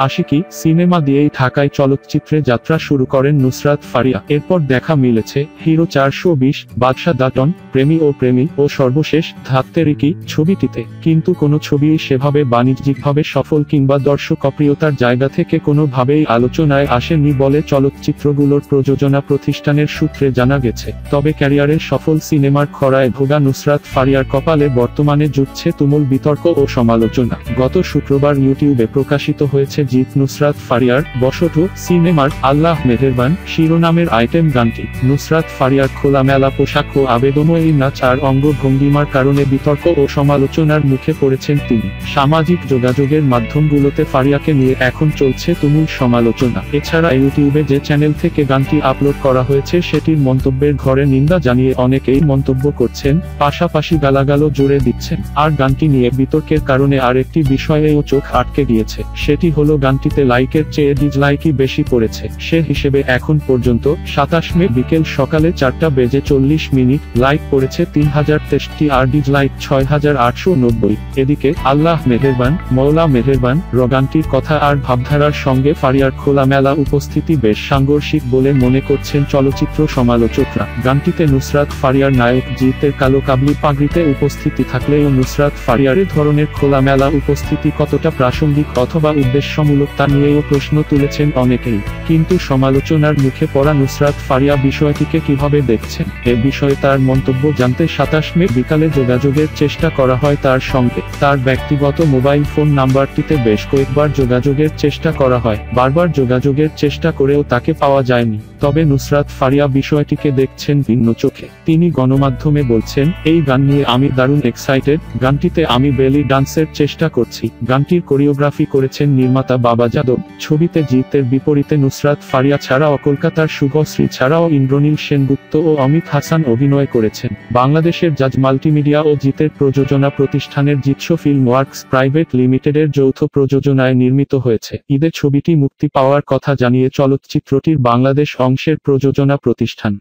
Aashiqui cinema দিয়েই ঢাকায় চলচ্চিত্রে যাত্রা শুরু করেন নুসরাত ফারিয়া। এরপর দেখা মিলেছে হিরো চারশো বিশ, বাদশা দাটন প্রেমী ও প্রেমী ও সর্বশেষ ধাত্তেরিকি ছবিটিতে। কিন্তু কোনো ছবিই সেভাবে বাণিজ্যিকভাবে সফল কিংবা দর্শক দর্শকপ্রিয়তার জায়গা থেকে কোনোভাবেই আলোচনায় আসেনি বলে চলচ্চিত্রগুলোর প্রযোজনা প্রতিষ্ঠানের সূত্রে জানা গেছে। তবে ক্যারিয়ারের সফল সিনেমার খরায় ভোগা নুসরাত ফারিয়ার কপালে বর্তমানে জুটছে তুমুল বিতর্ক ও সমালোচনা। গত শুক্রবার ইউটিউবে প্রকাশিত হয়েছে জিত নুসরাত ফারিয়ার, বসত সিনেমার আল্লাহ মেহেরবান, শিরোনামের আইটেম গানটি। নুসরাত ফারিয়ার খোলামেলা পোশাক ও আবেদনময়ী নাচ আর অঙ্গভঙ্গিমার কারণে বিতর্ক ও সমালোচনার মুখে পড়েছেন তিনি। সামাজিক যোগাযোগের মাধ্যমগুলোতে ফারিয়াকে নিয়ে এখন চলছে তুমুল সমালোচনা। এছাড়া ইউটিউবে যে চ্যানেল থেকে গানটি আপলোড করা হয়েছে, সেটির মন্তব্যের ঘরে নিন্দা জানিয়ে অনেকেই মন্তব্য করছেন, পাশাপাশি গালাগালও জুড়ে দিচ্ছেন। আর গানটি নিয়ে বিতর্কের কারণে আরেকটি বিষয়েও চোখ আটকে গিয়েছে। সেটি হলো গানটিতে লাইকের চেয়ে ডিসলাইকই বেশি পড়েছে। সে হিসেবে এখন পর্যন্ত সাতাশ মে বিকেল সকালে চারটা বেজে চল্লিশ মিনিট লাইক পড়েছে তিন হাজার তেষ্টি আর ডিসলাইক ছয় হাজার আটশো নব্বই। এদিকে আল্লাহ মেহেরবান মৌলা মেহেরবান রগানটির কথা আর ভাবধারার সঙ্গে ফারিয়ার খোলামেলা উপস্থিতি বেশ সাংঘর্ষিক বলে মনে করছেন চলচ্চিত্র সমালোচকরা। গানটিতে নুসরাত ফারিয়ার নায়ক জিতের কালো কাবলি পাগড়িতে উপস্থিতি থাকলেও নুসরাত ফারিয়ারের ধরনের খোলামেলা উপস্থিতি কতটা প্রাসঙ্গিক অথবা উদ্দেশ্যমূলক তা নিয়েও প্রশ্ন তুলেছেন অনেকেই। কিন্তু সমালোচনার মুখে পড়া নুসরাত ফারিয়া বিষয়টিকে কীভাবে দেখছেন? এ বিষয়ে তার মন্তব্য জানতে সাতাশ মে বিকালে যোগাযোগের চেষ্টা করা হয় তার সঙ্গে। তার ব্যক্তিগত মোবাইল ফোন নাম্বারটিতে বেশ কয়েকবার যোগাযোগের চেষ্টা করা হয়। বারবার যোগাযোগের চেষ্টা করেও তাকে পাওয়া যায়নি। তবে নুসরাত ফারিয়া বিষয়টিকে দেখছেন ভিন্ন চোখে। তিনি গণমাধ্যমে বলছেন, এই গান নিয়ে আমি দারুণ এক্সাইটেড গানটিতে আমি বেলি ডান্সের চেষ্টা করছি। গানটির কোরিওগ্রাফি করেছেন নির্মাতা বাবা যাদব, ছবিতে জিতের বিপরীতে নুসরাত ফারিয়া ছাড়াও কলকাতার শুভশ্রী ছাড়াও ইন্দ্রনীল সেনগুপ্ত ও অমিত হাসান অভিনয় করেছেন। বাংলাদেশের জাজ মাল্টিমিডিয়া ও জিতের প্রযোজনা প্রতিষ্ঠানের জিৎসো ফিল্ম ওয়ার্কস প্রাইভেট লিমিটেডের যৌথ প্রযোজনায় নির্মিত হয়েছে। ঈদে ছবিটি মুক্তি পাওয়ার কথা জানিয়ে চলচ্চিত্রটির বাংলাদেশ অংশের প্রযোজনা প্রতিষ্ঠান।